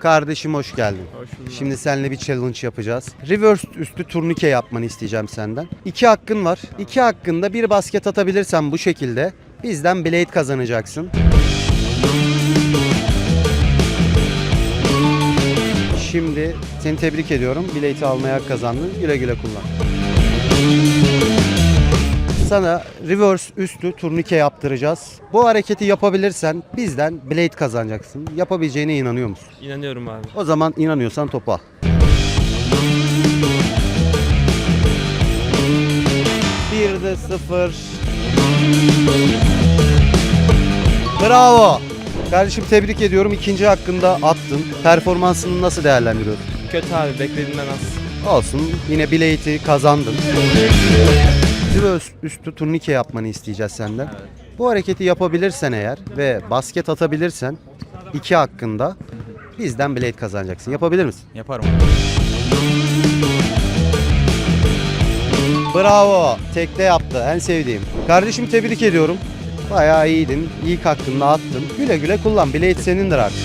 Kardeşim hoş geldin. Hoş bulduk. Şimdi seninle bir challenge yapacağız. Reverse üstü turnike yapmanı isteyeceğim senden. İki hakkın var. İki hakkında bir basket atabilirsen bu şekilde bizden blade kazanacaksın. Şimdi seni tebrik ediyorum. Blade'i almaya kazandın. Güle güle kullan. Sana reverse üstü turnike yaptıracağız. Bu hareketi yapabilirsen bizden blade kazanacaksın. Yapabileceğine inanıyor musun? İnanıyorum abi. O zaman inanıyorsan topu al. Bir de sıfır. Bravo. Kardeşim tebrik ediyorum. İkinci hakkında attın. Performansını nasıl değerlendiriyorsun? Kötü abi beklediğimden az. Olsun. Yine bileyti kazandın. Reverse üstü turnike yapmanı isteyeceğiz senden. Bu hareketi yapabilirsen eğer ve basket atabilirsen iki hakkında bizden blade kazanacaksın. Yapabilir misin? Yaparım. Bravo. Tekte yaptı. En sevdiğim. Kardeşim tebrik ediyorum. Bayağı iyiydin. İlk hakkında attın. Güle güle kullan. Blade senindir artık.